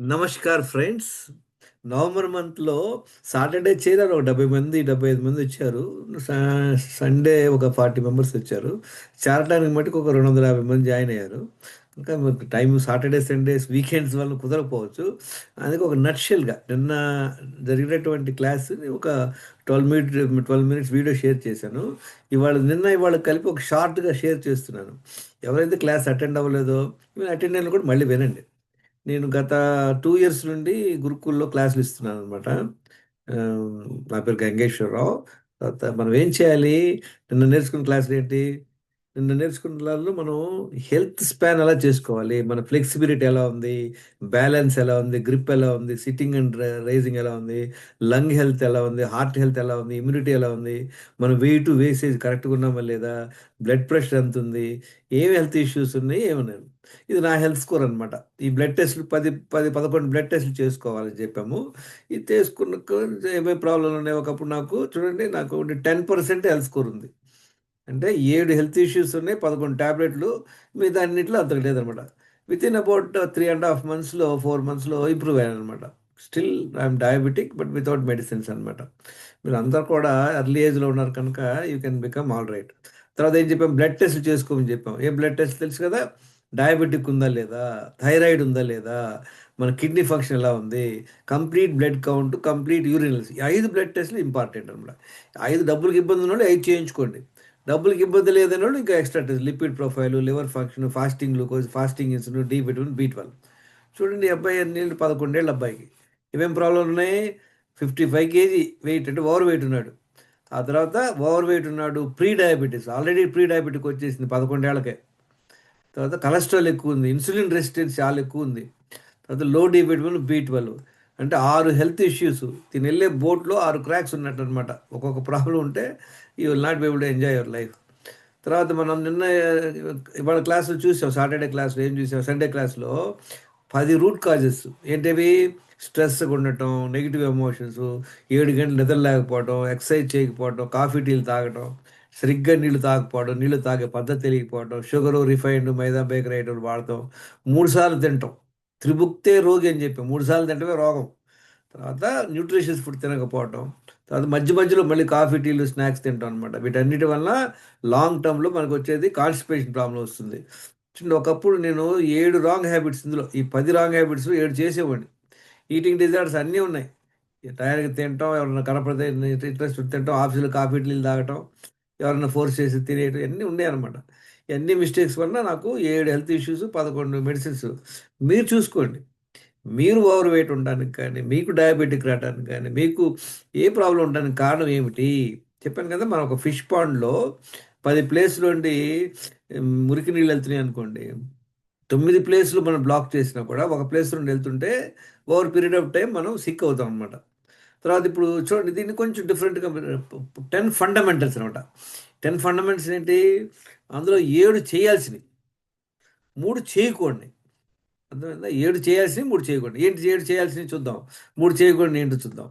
Namaskar friends. November మంత్లో Saturday చేరారు. ఒక డెబ్బై మంది డెబ్బై ఐదు మంది వచ్చారు. స- సండే ఒక ఫార్టీ మెంబర్స్ వచ్చారు. చేరడానికి మటుకు ఒక రెండు వందల యాభై మంది జాయిన్ అయ్యారు. ఇంకా టైం సాటర్డే సండేస్ వీకెండ్స్ వల్ల కుదరకపోవచ్చు. అందుకే ఒక నట్షెల్గా నిన్న జరిగినటువంటి క్లాస్ని ఒక twelve minute twelve minutes video share చేశాను. ఇవాళ నిన్న ఇవాళ కలిపి ఒక షార్ట్గా షేర్ చేస్తున్నాను. ఎవరైతే క్లాస్ అటెండ్ అవ్వలేదో అటెండ్ అయిన కూడా మళ్ళీ వినండి. నేను గత టూ ఇయర్స్ నుండి గురుకుల్లో క్లాసులు ఇస్తున్నాను అనమాట నా పేరు గంగేశ్వరరావు. తర్వాత మనం ఏం చేయాలి? నిన్న నేర్చుకున్న క్లాసులు ఏంటి? నిన్న నేర్చుకున్న క్లాసులో మనం హెల్త్ స్పాన్ ఎలా చేసుకోవాలి? మన ఫ్లెక్సిబిలిటీ ఎలా ఉంది? బ్యాలెన్స్ ఎలా ఉంది? గ్రిప్ ఎలా ఉంది? సిట్టింగ్ అండ్ రైజింగ్ ఎలా ఉంది? లంగ్ హెల్త్ ఎలా ఉంది? హార్ట్ హెల్త్ ఎలా ఉంది? ఇమ్యూనిటీ ఎలా ఉంది? మన వెయిట్ వేసేజ్ కరెక్ట్గా ఉన్నామా లేదా? బ్లడ్ ప్రెషర్ ఎంత ఉంది? ఏమి హెల్త్ ఇష్యూస్ ఉన్నాయి? ఏమన్నాయి ఇది నా హెల్త్ స్కోర్ అనమాట ఈ బ్లడ్ టెస్ట్లు పది పది పదకొండు బ్లడ్ టెస్ట్లు చేసుకోవాలని చెప్పాము. ఇది చేసుకున్న ఏమేమి ప్రాబ్లం ఉన్నాయి ఒకప్పుడు నాకు చూడండి నాకు టెన్ పర్సెంట్ హెల్త్ స్కోర్ ఉంది. అంటే ఏడు హెల్త్ ఇష్యూస్ ఉన్నాయి పదకొండు ట్యాబ్లెట్లు మిగతా అన్నింటిలో అంతకు లేదనమాట. Within about three and half మంత్స్లో ఫోర్ మంత్స్లో ఇంప్రూవ్ అయ్యాను అనమాట still I'm diabetic but without medicines అనమాట. మీరు అందరు కూడా ఎర్లీ ఏజ్లో ఉన్నారు కనుక you can become all right తర్వాత ఏం చెప్పాం? బ్లడ్ టెస్ట్ చేసుకోమని చెప్పాం. ఏ బ్లడ్ టెస్ట్ తెలుసు కదా? డయాబెటిక్ ఉందా లేదా? థైరాయిడ్ ఉందా లేదా? మన కిడ్నీ ఫంక్షన్ ఎలా ఉంది? Complete blood count complete urinals ఐదు బ్లడ్ టెస్ట్లు ఇంపార్టెంట్ అనమాట. ఐదు డబ్బులకి ఇబ్బంది ఉన్నాడు ఐదు చేయించుకోండి. డబ్బులకి ఇబ్బంది లేదని వాడు ఇంకా extra test lipid profile liver function fasting glucose fasting insulin D vitamin B twelve చూడండి అబ్బాయి నీళ్ళు పదకొండేళ్ళ అబ్బాయికి. ఏమేం ప్రాబ్లం ఉన్నాయి? ఫిఫ్టీ ఫైవ్ కేజీ వెయిట్ అంటే ఓవర్ వెయిట్ ఉన్నాడు. ఆ తర్వాత ఓవర్ వెయిట్ ఉన్నాడు pre diabetes already pre diabetic వచ్చేసింది పదకొండేళ్ళకే తర్వాత కొలెస్ట్రాల్ ఎక్కువ ఉంది ఇన్సులిన్ రెసిస్టెన్స్ చాలా ఎక్కువ ఉంది. తర్వాత లో డి విటమిన్ బీ ట్వెల్వ్ అంటే ఆరు హెల్త్ ఇష్యూస్. దీని వెళ్ళే బోట్లో ఆరు క్రాక్స్ ఉన్నట్టు అనమాట ఒక్కొక్క ప్రాబ్లం ఉంటే you will not be able to enjoy your life. తర్వాత మనం నిన్న ఇవాళ క్లాసులు చూసాం సాటర్డే క్లాస్లో ఏం చూసాం? సండే క్లాస్లో పది రూట్ కాజెస్. ఏంటివి? స్ట్రెస్గా ఉండటం నెగిటివ్ ఎమోషన్స్ ఏడు గంటలు నిద్ర లేకపోవడం ఎక్సర్సైజ్ చేయకపోవడం కాఫీ టీలు తాగటం సరిగ్గా నీళ్ళు తాగకపోవడం నీళ్ళు తాగే పద్ధతి తెలియకపోవడం షుగరు రిఫైన్డ్ మైదా బేకరీ ఐటమ్లు వాడటం మూడు సార్లు తినటం త్రిభుక్తే రోగి అని చెప్పి మూడు సార్లు తింటమే రోగం. తర్వాత న్యూట్రిషియస్ ఫుడ్ తినకపోవటం తర్వాత మధ్య మధ్యలో మళ్ళీ కాఫీ టీలు స్నాక్స్ తింటాం అనమాట వీటన్నిటి వల్ల లాంగ్ టర్మ్లో మనకు వచ్చేది కాన్స్టిపేషన్ ప్రాబ్లం వస్తుంది. చూడండి ఒకప్పుడు నేను ఏడు రాంగ్ హ్యాబిట్స్ ఇందులో ఈ పది రాంగ్ హ్యాబిట్స్ ఏడు చేసేవాడిని. ఈటింగ్ డిజార్డర్స్ అన్నీ ఉన్నాయి. ఈ టైర్కి తినటం ఎవరైనా కనపడితే ఇంట్రెస్ట్ తినటం ఆఫీసులో కాఫీ టీలు తాగటం ఎవరైనా ఫోర్స్ చేసి తినేయటం ఇవన్నీ ఉన్నాయి అనమాట ఇవన్నీ మిస్టేక్స్ వల్ల నాకు ఏడు హెల్త్ ఇష్యూస్ పదకొండు మెడిసిన్స్ మీరు చూసుకోండి. మీరు ఓవర్ వెయిట్ ఉండడానికి కానీ మీకు డయాబెటిక్ రావడానికి కానీ మీకు ఏ ప్రాబ్లం ఉండడానికి కారణం ఏమిటి? చెప్పాను కదా మనం ఒక ఫిష్ పాండ్లో పది ప్లేస్లు ఉండి మురికి నీళ్ళు వెళ్తున్నాయి అనుకోండి. తొమ్మిది ప్లేస్లు మనం బ్లాక్ చేసినా కూడా ఒక ప్లేస్ నుండి వెళ్తుంటే ఓవర్ పీరియడ్ ఆఫ్ టైం మనం సిక్ అవుతాం అనమాట తర్వాత ఇప్పుడు చూడండి దీన్ని కొంచెం డిఫరెంట్గా టెన్ ఫండమెంటల్స్ అనమాట టెన్ ఫండమెంటల్స్ ఏంటి? అందులో ఏడు చేయాల్సినవి. మూడు చేయకూడని అర్థమైందా? ఏడు చేయాల్సినవి మూడు చేయకూడదు. ఏంటి ఏడు చేయాల్సినవి చూద్దాం. మూడు చేయకూడదు ఏంటి చూద్దాం.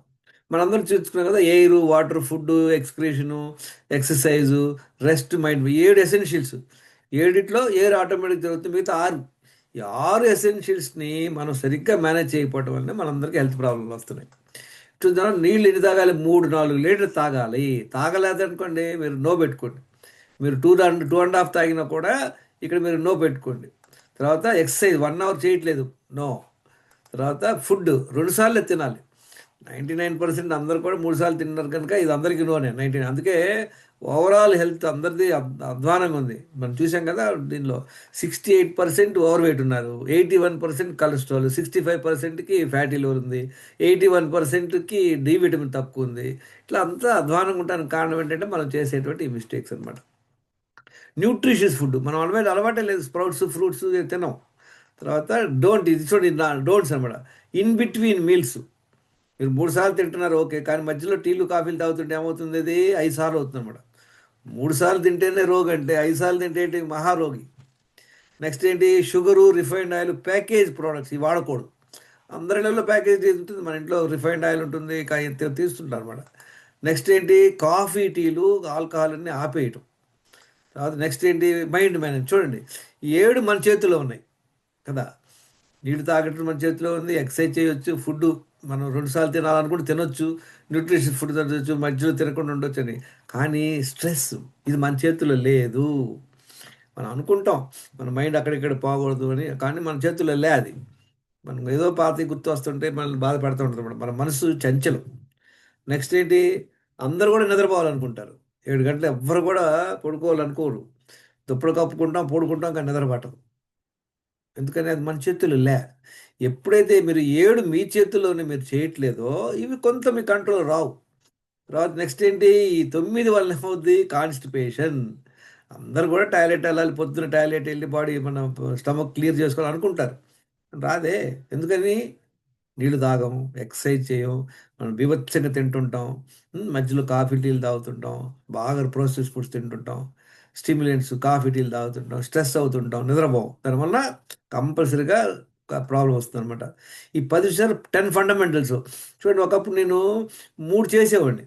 మనందరం చూసుకున్నాం కదా air water food excretion exercise rest mind ఏడు ఎసెన్షియల్స్. ఏడిట్లో ఎయిర్ ఆటోమేటిక్ జరుగుతుంది. మిగతా ఆరు ఈ ఆరు ఎసెన్షియల్స్ని మనం సరిగ్గా మేనేజ్ చేయకపోవడం వల్ల మనందరికీ హెల్త్ ప్రాబ్లమ్స్ వస్తున్నాయి. చూద్దాం నీళ్ళు ఎన్ని తాగాలి? మూడు నాలుగు లీటర్లు తాగాలి. తాగలేదనుకోండి మీరు నో పెట్టుకోండి. మీరు two and two and half తాగినా కూడా ఇక్కడ మీరు నో పెట్టుకోండి. తర్వాత ఎక్సర్సైజ్ వన్ అవర్ చేయట్లేదు. నో. తర్వాత ఫుడ్ రెండు సార్లు తినాలి. నైంటీ నైన్ పర్సెంట్ అందరు కూడా మూడు సార్లు తిన్నారు కనుక ఇది అందరికీ నోనే. నైంటీ అందుకే ఓవరాల్ హెల్త్ అందరిది అద్- అధ్వానంగా ఉంది. మనం చూసాం కదా దీనిలో sixty eight percent over weight ఉన్నారు. Eighty one percent cholesterol sixty five పర్సెంట్కి ఫ్యాటీ లివర్ ఉంది. ఎయిటీ వన్ పర్సెంట్కి డి విటమిన్ తక్కువ ఉంది. ఇట్లా అంతా అధ్వానంగా ఉండడానికి కారణం ఏంటంటే మనం చేసేటువంటి మిస్టేక్స్ అనమాట న్యూట్రిషియస్ ఫుడ్ మనం అలవాటు అలవాటే లేదు. స్ప్రౌట్స్ ఫ్రూట్స్ తినాం తర్వాత డోంట్ ఇది చూడండి డోంట్స్ అనమాట ఇన్ బిట్వీన్ మీల్స్ మీరు మూడు సార్లు తింటున్నారు ఓకే కానీ మధ్యలో టీలు కాఫీలు తాగుతుంటే ఏమవుతుంది? అది ఐదు సార్లు అవుతుంది అనమాట మూడు సార్లు తింటేనే రోగి అంటే ఐదు సార్లు తింటే ఏంటి? మహారోగి. నెక్స్ట్ ఏంటి? Sugar refined oil package products ఇవి వాడకూడదు. అందరి నెలలో ప్యాకేజ్ ఉంటుంది? మన ఇంట్లో రిఫైన్డ్ ఆయిల్ ఉంటుంది కా- తీసుకుంటారు తీస్తుంటారు అనమాట నెక్స్ట్ ఏంటి? కాఫీ టీలు ఆల్కహాల్ అన్ని ఆపేయటం. తర్వాత నెక్స్ట్ ఏంటి? మైండ్ మేనేజ్ చూడండి ఈ ఏడు మన చేతిలో ఉన్నాయి కదా. నీళ్ళు తాగటం మన చేతిలో ఉంది ఎక్సర్సైజ్ చేయొచ్చు ఫుడ్ మనం రెండుసార్లు తినాలనుకుంటే తినొచ్చు న్యూట్రిషన్ ఫుడ్ తినొచ్చు మధ్యలో తినకుండా ఉండొచ్చు అని. కానీ స్ట్రెస్ ఇది మన చేతిలో లేదు. మనం అనుకుంటాం మన మైండ్ అక్కడిక్కడ పోకూడదు అని కానీ మన చేతుల్లో లే అది. మనం ఏదో పాత గుర్తు వస్తుంటే మనల్ని బాధపడుతూ ఉంటుంది మన మనసు చంచలం. నెక్స్ట్ ఏంటి? అందరూ కూడా నిద్రపోవాలనుకుంటారు. ఏడు గంటలు ఎవ్వరు కూడా పడుకోవాలనుకోరు దుప్పలు కప్పుకుంటాం పడుకుంటాం కానీ నిద్ర పట్టదు. ఎందుకని అది మన చేతులు లే. ఎప్పుడైతే మీరు ఏడు మీ చేతుల్లోనే మీరు చేయట్లేదో ఇవి కొంత మీ కంట్రోల్ రావు. తర్వాత నెక్స్ట్ ఏంటి? ఈ తొమ్మిది వల్ల ఏమవుద్ది? కాన్స్టిపేషన్. అందరు కూడా టాయిలెట్ వెళ్ళాలి పొద్దున టాయిలెట్ వెళ్ళి బాడీ మన స్టమక్ క్లియర్ చేసుకోవాలి అనుకుంటారు. రాదే. ఎందుకని? నీళ్ళు తాగం ఎక్సర్సైజ్ చేయం మనం బీభత్సంగా తింటుంటాం మధ్యలో కాఫీ టీలు తాగుతుంటాం బాగా ప్రోసెస్ ఫుడ్స్ తింటుంటాం స్టిమ్యులెంట్స్ కాఫీ టీలు తాగుతుంటాం స్ట్రెస్ అవుతుంటాం నిద్రపోం. దానివల్ల కంపల్సరీగా ప్రాబ్లం వస్తుంది అనమాట ఈ పది విషయాలు టెన్ ఫండమెంటల్స్ చూడండి ఒకప్పుడు నేను మూడు చేసేవాడిని.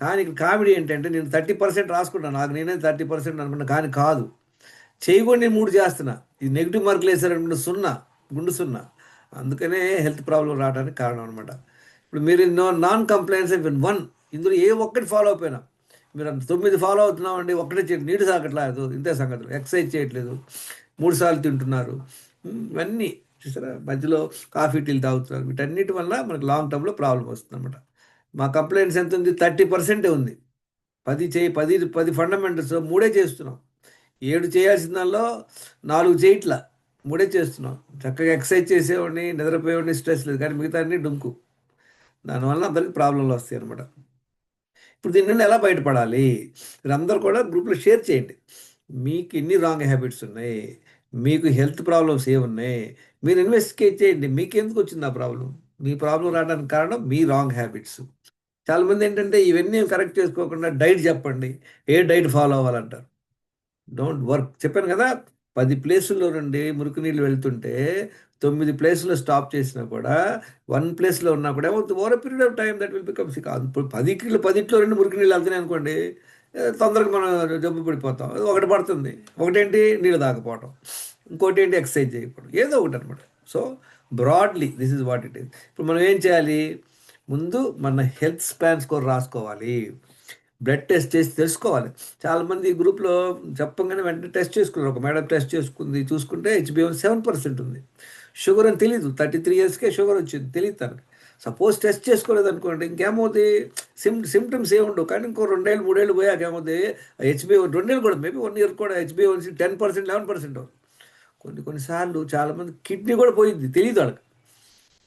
కానీ ఇక్కడ కామెడీ ఏంటంటే నేను థర్టీ పర్సెంట్ రాసుకుంటాను. నాకు నేనే థర్టీ పర్సెంట్ అనుకున్నా కానీ కాదు. చేయకుండా నేను మూడు చేస్తున్నా. ఇది నెగిటివ్ మార్కులు వేసారనుకుంటే సున్నా గుండు సున్నా. అందుకనే హెల్త్ ప్రాబ్లం రావడానికి కారణం అనమాట ఇప్పుడు మీరు నో నాన్ కంప్లైన్స్ వన్ ఇందులో ఏ ఒక్కటి ఫాలో అయిపోయినా మీరు అంత తొమ్మిది ఫాలో అవుతున్నామండి ఒక్కటే చేయండి నీటి సాగట్లేదు ఇంతే సంగతులు ఎక్సర్సైజ్ చేయట్లేదు మూడు సార్లు తింటున్నారు ఇవన్నీ చూసారా? మధ్యలో కాఫీ టీలు తాగుతున్నారు వీటన్నిటి వల్ల మనకు లాంగ్ టర్మ్లో ప్రాబ్లం వస్తుంది అనమాట మా కంప్లైంట్స్ ఎంత ఉంది? థర్టీ పర్సెంటే ఉంది. పది చేయి పది పది ఫండమెంటల్స్ మూడే చేస్తున్నాం. ఏడు చేయాల్సిన దానిలో నాలుగు చేయట్లా. మూడే చేస్తున్నాం. చక్కగా ఎక్సర్సైజ్ చేసేవాడిని నిద్రపోయేవాడిని స్ట్రెస్ లేదు. కానీ మిగతా అన్ని డుంకు దానివల్ల అందరికి ప్రాబ్లంలు వస్తాయి అనమాట ఇప్పుడు దీని నుండి ఎలా బయటపడాలి? మీరందరూ కూడా గ్రూప్లో షేర్ చేయండి. మీకు ఎన్ని రాంగ్ హ్యాబిట్స్ ఉన్నాయి. మీకు హెల్త్ ప్రాబ్లమ్స్ ఏమున్నాయి? మీరు ఇన్వెస్టిగేట్ చేయండి. మీకు ఎందుకు వచ్చింది ఆ ప్రాబ్లం మీ ప్రాబ్లం రావడానికి కారణం మీ రాంగ్ హ్యాబిట్స్. చాలామంది ఏంటంటే ఇవన్నీ కరెక్ట్ చేసుకోకుండా డైట్ చెప్పండి. ఏ డైట్ ఫాలో అవ్వాలంటారు? Don't work. చెప్పాను కదా పది ప్లేసుల్లో నుండి మురికి నీళ్ళు వెళ్తుంటే తొమ్మిది ప్లేసుల్లో స్టాప్ చేసినా కూడా వన్ ప్లేస్లో ఉన్నా కూడా over period of time that will become sick. ఇప్పుడు పది కిలో పదిట్లో రెండు మురికి నీళ్ళు వెళ్తున్నాయి అనుకోండి తొందరగా మనం జబ్బు పడిపోతాం. అది ఒకటి పడుతుంది. ఒకటేంటి? నీళ్ళు తాకపోవటం ఇంకోటి ఏంటి ఎక్సర్సైజ్ చేయకపోవడం ఏదో ఒకటి అనమాట so broadly this is what it is. ఇప్పుడు మనం ఏం చేయాలి? ముందు మన హెల్త్ స్పాన్ స్కోర్ రాసుకోవాలి. బ్లడ్ టెస్ట్ చేసి తెలుసుకోవాలి. చాలామంది ఈ గ్రూప్లో చెప్పగానే వెంటనే టెస్ట్ చేసుకున్నారు. ఒక మేడం టెస్ట్ చేసుకుంది చూసుకుంటే H B M seven percent ఉంది. షుగర్ అని తెలీదు. థర్టీ త్రీ ఇయర్స్కే షుగర్ వచ్చింది. తెలియదు తనకి. సపోజ్ టెస్ట్ చేసుకోలేదు అనుకోండి ఇంకేమవుతుంది సిమ్ సిమ్టమ్స్ ఏముండవు. కానీ ఇంకో రెండేళ్ళు మూడేళ్ళు పోయాక ఏమవుతుంది హెచ్బిఓ రెండేళ్ళు కూడా మేబీ వన్ ఇయర్ కూడా H B O ten percent eleven percent కొన్ని కొన్నిసార్లు చాలామంది కిడ్నీ కూడా పోయింది. తెలియదు వాళ్ళకి.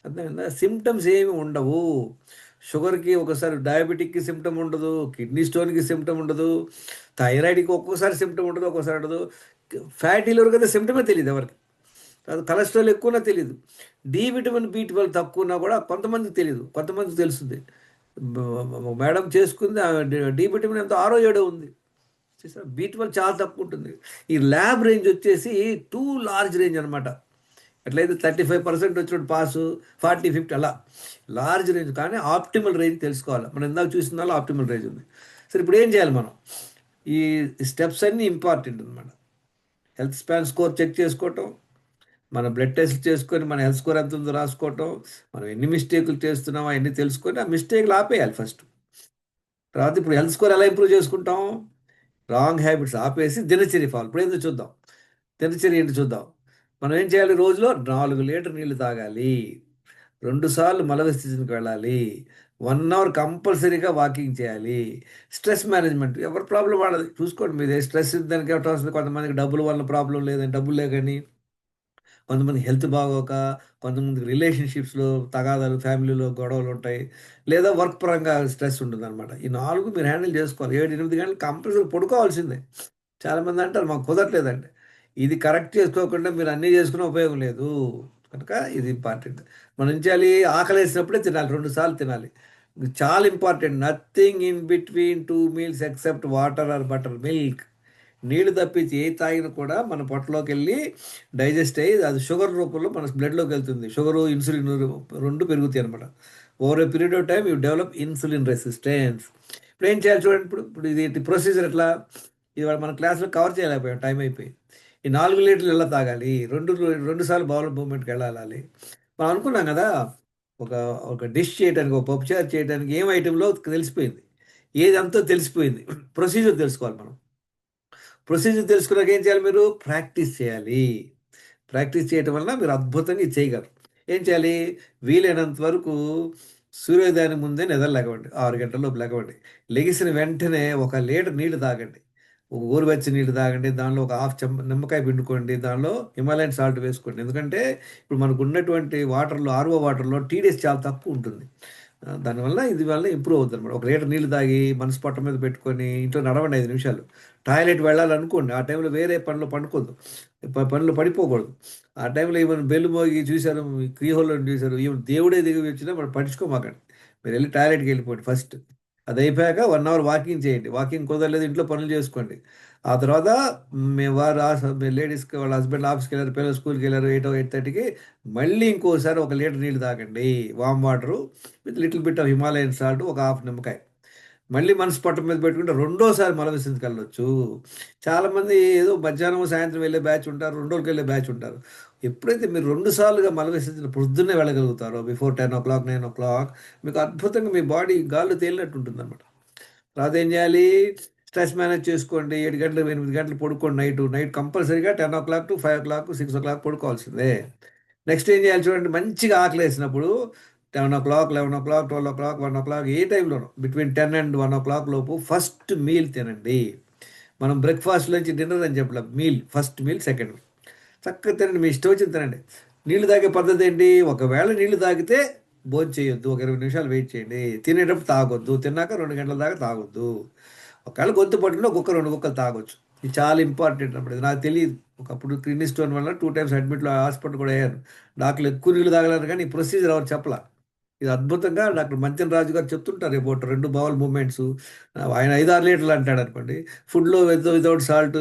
అర్థమైందా? సిమ్టమ్స్ ఏమి ఉండవు. షుగర్కి ఒకసారి డయాబెటిక్కి సిమ్టమ్ ఉండదు కిడ్నీ స్టోన్కి సిమ్టమ్ ఉండదు థైరాయిడ్కి ఒక్కోసారి సిమ్టమ్ ఉండదు ఒక్కోసారి ఉండదు. ఫ్యాటీ లివర్ కదా సిమ్టమే తెలియదు ఎవరికి. అది కొలెస్ట్రాల్ ఎక్కువనా తెలియదు డి విటమిన్ బి ట్వెల్వ్ తక్కువనా కూడా కొంతమందికి తెలియదు కొంతమందికి తెలుస్తుంది. మేడం చేసుకుంది డి విటమిన్ ఎంత ఆరో ఏడో ఉంది బి ట్వెల్వ్ చాలా తక్కువ ఉంటుంది. ఈ ల్యాబ్ రేంజ్ వచ్చేసి టూ లార్జ్ రేంజ్ అనమాట ఎట్లయితే థర్టీ ఫైవ్ పర్సెంట్ వచ్చినప్పుడు పాసు ఫార్టీ ఫిఫ్టీ అలా. లార్జ్ రేంజ్ కానీ ఆప్టిమల్ రేంజ్ తెలుసుకోవాలి. మనం ఇందాక చూసిన ఆప్టిమల్ రేంజ్ ఉంది. సరే ఇప్పుడు ఏం చేయాలి మనం? ఈ స్టెప్స్ అన్నీ ఇంపార్టెంట్ అనమాట హెల్త్ స్పాన్ స్కోర్ చెక్ చేసుకోవటం మన బ్లడ్ టెస్ట్ చేసుకొని మన హెల్త్ స్కోర్ ఎంత ఉందో రాసుకోవటం మనం ఎన్ని మిస్టేకులు చేస్తున్నామో అవన్నీ తెలుసుకొని ఆ మిస్టేక్లు ఆపేయాలి ఫస్ట్ తర్వాత ఇప్పుడు హెల్త్ స్కోర్ ఎలా ఇంప్రూవ్ చేసుకుంటాం? రాంగ్ హ్యాబిట్స్ ఆపేసి దినచర్య ఫాలో ఇప్పుడు ఏందో చూద్దాం. దినచర్య ఏంటి చూద్దాం. మనం ఏం చేయాలి రోజులో? నాలుగు లీటర్ నీళ్ళు తాగాలి. రెండు సార్లు మల వెళ్ళాలి. వన్ అవర్ కంపల్సరీగా వాకింగ్ చేయాలి. స్ట్రెస్ మేనేజ్మెంట్ ఎవరి ప్రాబ్లం వాళ్ళది? చూసుకోండి మీదే స్ట్రెస్ దానికి ఎవరు వస్తుంది. కొంతమందికి డబ్బుల వల్ల ప్రాబ్లం లేదని డబ్బులు లేకని కొంతమంది హెల్త్ బాగోక కొంతమందికి రిలేషన్షిప్స్లో తగాదాలు ఫ్యామిలీలో గొడవలు ఉంటాయి లేదా వర్క్ పరంగా స్ట్రెస్ ఉంటుంది అనమాట ఈ నాలుగు మీరు హ్యాండిల్ చేసుకోవాలి. ఏడు ఎనిమిది గంటలు కంపల్సరీ పడుకోవాల్సిందే. చాలామంది అంటారు మాకు కుదరట్లేదండి ఇది కరెక్ట్ చేసుకోకుండా మీరు అన్నీ చేసుకునే ఉపయోగం లేదు. కనుక ఇది ఇంపార్టెంట్ మనం ఏం చేయాలి ఆకలి వేసినప్పుడే తినాలి రెండు సార్లు తినాలి. చాలా important nothing in between two meals except water or buttermilk నీళ్ళు తప్పించి ఏ తాగినా కూడా మన పొట్టలోకి వెళ్ళి డైజెస్ట్ అయ్యి అది షుగర్ రూపంలో మన బ్లడ్లోకి వెళ్తుంది. షుగర్ ఇన్సులిన్ రెండు పెరుగుతాయి అనమాట over a period of time you develop insulin resistance ఇప్పుడు ఏం చేయాలి చూడండి ఇప్పుడు ఇప్పుడు ఇది ప్రొసీజర్ ఎట్లా? ఇది మన క్లాస్లో కవర్ చేయలేకపోయాం టైం అయిపోయి ఈ నాలుగు లీటర్లు ఎలా తాగాలి? రెండు రెండు సార్లు బౌల్ మూమెంట్కి వెళ్ళాలి. మనం అనుకున్నాం కదా ఒక ఒక డిష్ చేయడానికి ఒక పప్పుచారు చేయడానికి ఏం ఐటెంలో తెలిసిపోయింది. ఏది తెలిసిపోయింది. ప్రొసీజర్ తెలుసుకోవాలి మనం. ప్రొసీజర్ తెలుసుకున్నాక ఏం చేయాలి మీరు? ప్రాక్టీస్ చేయాలి. ప్రాక్టీస్ చేయటం వలన మీరు అద్భుతంగా ఇది చేయగలరు. ఏం చేయాలి? వీలైనంత వరకు సూర్యోదయానికి ముందే నిద్ర లేకవండి. ఆరు గంటల లోపు లేకవండి. లెగిసిన వెంటనే ఒక లీటర్ నీళ్ళు తాగండి. ఒక ఊరువెచ్చ నీళ్ళు తాగండి దానిలో ఒక హాఫ్ చెమ్మ నిమ్మకాయ పిండుకోండి దానిలో హిమాలయన్ సాల్ట్ వేసుకోండి. ఎందుకంటే ఇప్పుడు మనకు ఉన్నటువంటి వాటర్లో ఆర్ఓ వాటర్లో టీడీఎస్ చాలా తక్కువ ఉంటుంది. దానివల్ల ఇది వల్ల ఇంప్రూవ్ అవుతుంది అనమాట ఒక లీటర్ నీళ్ళు తాగి మనసు పట్ట మీద పెట్టుకొని ఇంట్లో నడవండి ఐదు నిమిషాలు. టాయిలెట్ వెళ్ళాలనుకోండి ఆ టైంలో వేరే పనులు పండుకోద్దు. ప- పనులు పడిపోకూడదు. ఆ టైంలో ఈవెన్ బెల్లు మోగి చూశారు క్రీహోల్లో చూశారు ఈవెన్ దేవుడే దిగి వచ్చినా మనం పట్టించుకోమాకండి. మీరు వెళ్ళి టాయిలెట్కి వెళ్ళిపోండి ఫస్ట్. అది అయిపోయాక వన్ అవర్ వాకింగ్ చేయండి. వాకింగ్ కుదరలేదు ఇంట్లో పనులు చేసుకోండి. ఆ తర్వాత మీ వారు లేడీస్కి వాళ్ళ హస్బెండ్ ఆఫీస్కి వెళ్ళారు పిల్లలు స్కూల్కి వెళ్ళారు ఎయిట్ ఎయిట్ థర్టీకి మళ్ళీ ఇంకోసారి ఒక లీటర్ నీళ్ళు తాగండి. Warm water with little bit of Himalayan salt ఒక హాఫ్ నిమ్మకాయ. మళ్ళీ మనసు పట్టం మీద పెట్టుకుంటే రెండోసారి మల విసంతికి వెళ్ళొచ్చు. చాలామంది ఏదో మధ్యాహ్నం సాయంత్రం వెళ్ళే బ్యాచ్ ఉంటారు రెండు రోజులకి వెళ్ళే బ్యాచ్ ఉంటారు. ఎప్పుడైతే మీరు రెండు సార్లుగా మల పొద్దున్నే వెళ్ళగలుగుతారో before ten o'clock nine o'clock మీకు అద్భుతంగా మీ బాడీ గాల్లో తేలినట్టు ఉంటుంది అనమాట తర్వాత ఏం చేయాలి? స్ట్రెస్ మేనేజ్ చేసుకోండి. ఏడు గంటలు ఎనిమిది గంటలు పడుకోండి నైట్. నైట్ కంపల్సరీగా ten o'clock to five o'clock six o'clock పడుకోవాల్సిందే. Next ఏం చేయాలి చూడండి మంచిగా ఆకలి వేసినప్పుడు ten o'clock eleven o'clock twelve o'clock one o'clock A టైంలోనూ between ten and one o'clock లోపు ఫస్ట్ మీల్ తినండి. మనం బ్రేక్ఫాస్ట్ నుంచి డిన్నర్ అని చెప్పలేం. Meal first meal second meal. చక్కగా తినండి మీ ఇష్టం వచ్చింది తినండి. నీళ్ళు తాగే పద్ధతి ఏంటి? ఒకవేళ నీళ్ళు తాగితే భోజనం చేయొద్దు ఒక ఇరవై నిమిషాలు వెయిట్ చేయండి. తినేటప్పుడు తాగొద్దు తిన్నాక రెండు గంటల దాకా తాగొద్దు. ఒకవేళ గొంతు పట్టులో ఒక్కొక్క రెండు కుక్కలు తాగొచ్చు. ఇది చాలా ఇంపార్టెంట్ అన్నమాట. నాకు తెలియదు. ఒకప్పుడు కిడ్నీ స్టోన్ వల్ల టూ టైమ్స్ అడ్మిట్లో హాస్పిటల్ కూడా అయ్యాను. డాక్టర్లు ఎక్కువ నీళ్ళు తాగలేరు కానీ ఈ ప్రొసీజర్ ఎవరు చెప్పలా? ఇది అద్భుతంగా డాక్టర్ మంచన్ రాజు గారు చెప్తుంటారు రిపోర్ట్ రెండు బౌల్ మూమెంట్స్ ఆయన ఐదు ఆరు లీటర్లు అంటాడు అనుకోండి. ఫుడ్లో with without salt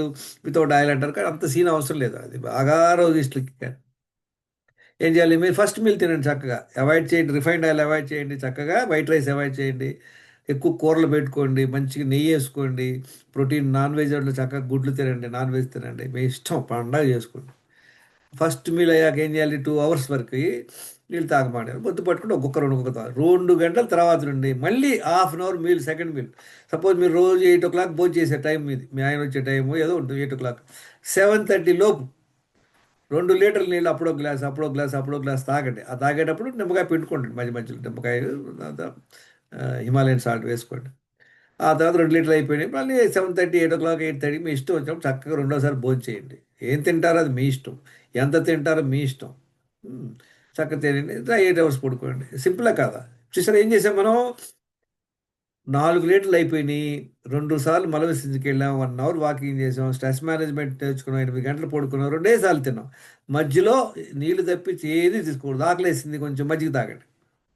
without oil అంటారు కానీ అంత సీన్ అవసరం లేదు. అది బాగా రోగిస్టులకి ఏం చేయాలి? మీరు ఫస్ట్ మీల్ తినండి చక్కగా. అవాయిడ్ చేయండి. రిఫైండ్ ఆయిల్ అవాయిడ్ చేయండి చక్కగా. వైట్ రైస్ అవాయిడ్ చేయండి. ఎక్కువ కూరలు పెట్టుకోండి. మంచిగా నెయ్యి వేసుకోండి. ప్రోటీన్ నాన్ వెజ్ వాళ్ళు చక్కగా గుడ్లు తినండి. నాన్ వెజ్ తినండి. మీ ఇష్టం. పండగ చేసుకోండి. ఫస్ట్ మీల్ అయ్యాక ఏం చేయాలి? టూ అవర్స్ వరకు నీళ్ళు తాగమాడారు పొద్దు పట్టుకుంటే ఒక్కొక్క రెండు ఒక్కొక్క రెండు గంటల తర్వాత నుండి మళ్ళీ half an hour meal second meal. Suppose మీరు రోజు ఎయిట్ ఓ క్లాక్ భోజనం చేసే టైం మీది. మీ ఆయన వచ్చే టైం ఏదో ఉంటుంది eight o'clock. Seven thirty లోపు రెండు లీటర్ల నీళ్ళు అప్పుడో గ్లాస్ అప్పుడో గ్లాస్ అప్పుడో గ్లాస్ తాగండి. ఆ తాగేటప్పుడు నిమ్మకాయ పిండుకోండి మధ్య మధ్యలో. నిమ్మకాయ తర్వాత హిమాలయన్ సాల్ట్ వేసుకోండి. ఆ తర్వాత రెండు లీటర్లు అయిపోయినాయి. మళ్ళీ seven thirty eight o'clock eight thirty మీ ఇష్టం వచ్చినప్పుడు చక్కగా రెండోసారి భోజనం చేయండి. ఏం తింటారో అది మీ ఇష్టం. ఎంత తింటారో మీ ఇష్టం. చక్క తినండి ఎయిట్ అవర్స్ పడుకోండి. సింపులే కాదా? చూసారా ఏం చేసాం మనం? నాలుగు లీటర్లు అయిపోయినాయి. రెండు సార్లు మల విసర్జనకి వెళ్ళాం. వన్ అవర్ వాకింగ్ చేసాం స్ట్రెస్ మేనేజ్మెంట్ నేర్చుకున్నాం. ఎనిమిది గంటలు పడుకున్నాం. రెండే సార్లు తిన్నాం. మధ్యలో నీళ్ళు తప్పించి ఏది తీసుకోకూడదు. ఆకలేసింది కొంచెం మజ్జిగ తాగండి.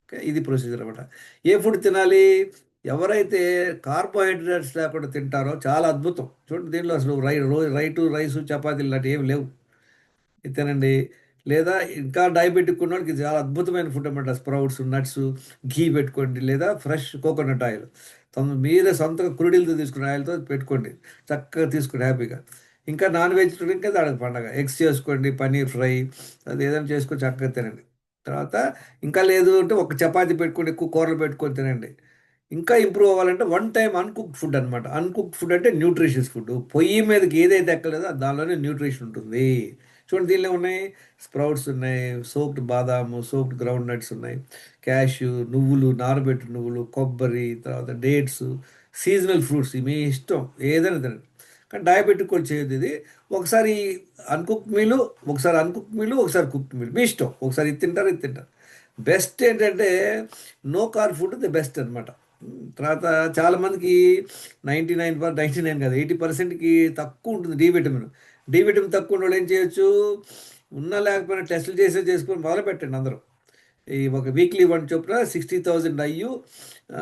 ఓకే? ఇది ప్రొసీజర్ అనమాట ఏ ఫుడ్ తినాలి? ఎవరైతే కార్బోహైడ్రేట్స్ లేకుండా తింటారో చాలా అద్భుతం. చూడండి దీనిలో అసలు రై రైటు రైసు చపాతీలు లాంటివి ఏమి లేవు. తినండి. లేదా ఇంకా డయాబెటిక్ ఉన్న వాళ్ళకి చాలా అద్భుతమైన ఫుడ్ అనమాట స్ప్రౌట్స్ నట్స్ ఘీ పెట్టుకోండి లేదా ఫ్రెష్ కోకోనట్ ఆయిల్. తమ మీరే సొంతగా కురుడీలతో తీసుకున్న ఆయిల్తో పెట్టుకోండి. చక్కగా తీసుకోండి హ్యాపీగా. ఇంకా నాన్ వెజ్ ఇంకా దానికి పండగ. ఎగ్స్ చేసుకోండి పన్నీర్ ఫ్రై అది ఏదైనా చేసుకొని చక్కగా తినండి. తర్వాత ఇంకా లేదు అంటే ఒక చపాతీ పెట్టుకోండి ఎక్కువ కూరలు పెట్టుకొని తినండి. ఇంకా ఇంప్రూవ్ అవ్వాలంటే వన్ టైం అన్కుక్డ్ ఫుడ్ అనమాట అన్కుక్డ్ ఫుడ్ అంటే న్యూట్రిషియస్ ఫుడ్. పొయ్యి మీదకి ఏదైతే ఎక్కలేదో దానిలోనే న్యూట్రిషన్ ఉంటుంది. చూడండి దీనిలో ఉన్నాయి స్ప్రౌట్స్ ఉన్నాయి సోక్డ్ బాదాము సోప్డ్ గ్రౌండ్ నట్స్ ఉన్నాయి. క్యాషు నువ్వులు నారబెట్టు నువ్వులు కొబ్బరి తర్వాత డేట్స్ సీజనల్ ఫ్రూట్స్ మీ ఇష్టం ఏదైనా తినండి. కానీ డయాబెటిక్ కూడా చేయదు ఇది. ఒకసారి అన్కుక్ మీలు ఒకసారి అన్కుక్ మీలు ఒకసారి కుక్ మీల్. మీ ఇష్టం ఒకసారి ఇది తింటారు ఇది తింటారు. బెస్ట్ ఏంటంటే no car food the best అనమాట తర్వాత చాలామందికి ninety nine per ninety nine కాదు ఎయిటీ పర్సెంట్కి తక్కువ ఉంటుంది డి విటమిన్. డి విటమిన్ తక్కువ ఉన్న వాళ్ళు ఏం చేయొచ్చు? ఉన్నా లేకపోయినా టెస్టులు చేసే చేసుకొని మొదలు పెట్టండి అందరూ. ఈ ఒక వీక్లీ వన్ చొప్పున సిక్స్టీ థౌజండ్ అయ్యు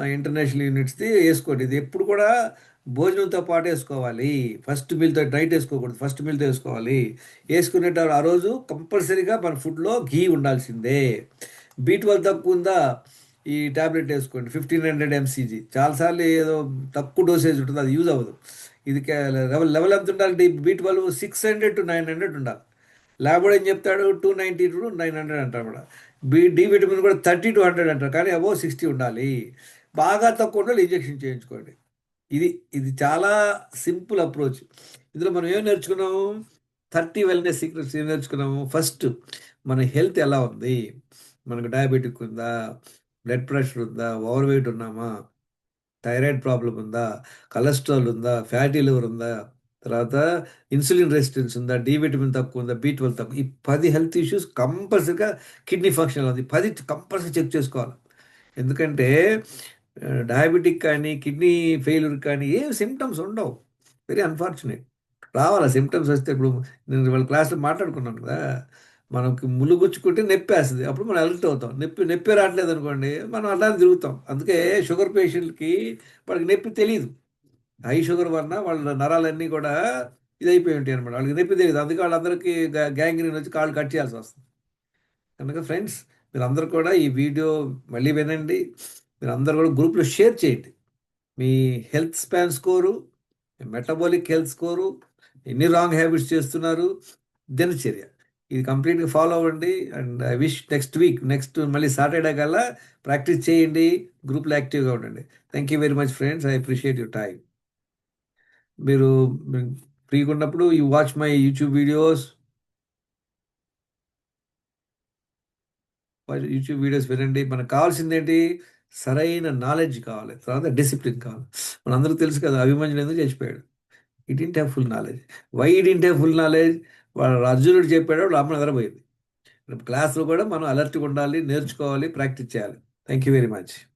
ఇంటర్నేషనల్ యూనిట్స్ది వేసుకోండి. ఇది ఎప్పుడు కూడా భోజనంతో పాటు వేసుకోవాలి. ఫస్ట్ మీల్తో డైట్ వేసుకోకూడదు. ఫస్ట్ మీల్తో వేసుకోవాలి. వేసుకునేటప్పుడు ఆ రోజు కంపల్సరీగా మన ఫుడ్లో ఘీ ఉండాల్సిందే. బీ ట్వెల్వ్ తక్కువ ఉందా? ఈ ట్యాబ్లెట్ వేసుకోండి. Fifteen hundred MCG. చాలాసార్లు ఏదో తక్కువ డోసేజ్ ఉంటుంది. అది యూజ్ అవ్వదు. ఇది లెవెల్ లెవెల్ ఎంత ఉండాలి? D B twelve six hundred to nine hundred ఉండాలి. ల్యాబ్ కూడా ఏం చెప్తాడు? Two ninety to nine hundred అంటారు కూడా బి డి విటమిన్ కూడా థర్టీ టు హండ్రెడ్ అంటారు కానీ అబో సిక్స్టీ ఉండాలి. బాగా తక్కువ ఉండాలి ఇంజెక్షన్ చేయించుకోండి. ఇది ఇది చాలా సింపుల్ అప్రోచ్ ఇందులో మనం ఏం నేర్చుకున్నాము థర్టీ వెల్నెస్ సీక్రెట్స్ ఏం నేర్చుకున్నాము? ఫస్ట్ మన హెల్త్ ఎలా ఉంది? మనకు డయాబెటిక్ ఉందా? బ్లడ్ ప్రెషర్ ఉందా? ఓవర్ వెయిట్ ఉన్నామా? థైరాయిడ్ ప్రాబ్లం ఉందా? కొలెస్ట్రాల్ ఉందా? ఫ్యాటీ లివర్ ఉందా? తర్వాత ఇన్సులిన్ రెసిస్టెన్స్ ఉందా? డి విటమిన్ తక్కువ ఉందా? బీ ట్వెల్వ్ తక్కువ ఈ పది హెల్త్ ఇష్యూస్ కంపల్సరీగా కిడ్నీ ఫంక్షన్ ఉంది పది కంపల్సరీ చెక్ చేసుకోవాలి. ఎందుకంటే డయాబెటిక్ కానీ కిడ్నీ ఫెయిల్యూర్ కానీ ఏ సిమ్టమ్స్ ఉండవు. Very unfortunate. రావాలి? సిమ్టమ్స్ వస్తే ఇప్పుడు నేను వాళ్ళ క్లాస్లో మాట్లాడుకున్నాను కదా. మనకి ములుగుచ్చుకుంటే నొప్పేస్తుంది అప్పుడు మనం అలర్ట్ అవుతాం. నొప్పి నొప్పి రావట్లేదు అనుకోండి మనం అలానే తిరుగుతాం. అందుకే షుగర్ పేషెంట్కి వాళ్ళకి నొప్పి తెలియదు హై షుగర్ వలన వాళ్ళ నరాలన్నీ కూడా ఇదైపోయి ఉంటాయి అనమాట వాళ్ళకి నొప్పి తెలియదు అందుకే వాళ్ళందరికీ గ్యాంగ్రీన్ వచ్చి కాళ్ళు కట్ చేయాల్సి వస్తుంది. కనుక ఫ్రెండ్స్ మీరు కూడా ఈ వీడియో మళ్ళీ వినండి. మీరు కూడా గ్రూప్లో షేర్ చేయండి. మీ health span score metabolic health score ఎన్ని రాంగ్ హ్యాబిట్స్ చేస్తున్నారు దినచర్య. ఇది కంప్లీట్గా ఫాలో అవ్వండి. And I wish next week next మళ్ళీ సాటర్డే కల్లా ప్రాక్టీస్ చేయండి గ్రూప్లో యాక్టివ్గా ఉండండి. Thank you very much friends I appreciate your time మీరు ఫ్రీగా ఉన్నప్పుడు you watch my YouTube videos YouTube videos వినండి. మనకు కావాల్సింది ఏంటి? సరైన నాలెడ్జ్ కావాలి. తర్వాత డిసిప్లిన్ కావాలి. మనందరూ తెలుసు కదా అభిమన్యుడు ఎందుకు చచ్చిపోయాడు he didn't have full knowledge why didn't have full knowledge వాళ్ళ అర్జునుడు చెప్పాడు రాముడు నిద్రపోయింది. క్లాస్లో కూడా మనం అలర్ట్గా ఉండాలి నేర్చుకోవాలి ప్రాక్టీస్ చేయాలి. Thank you very much.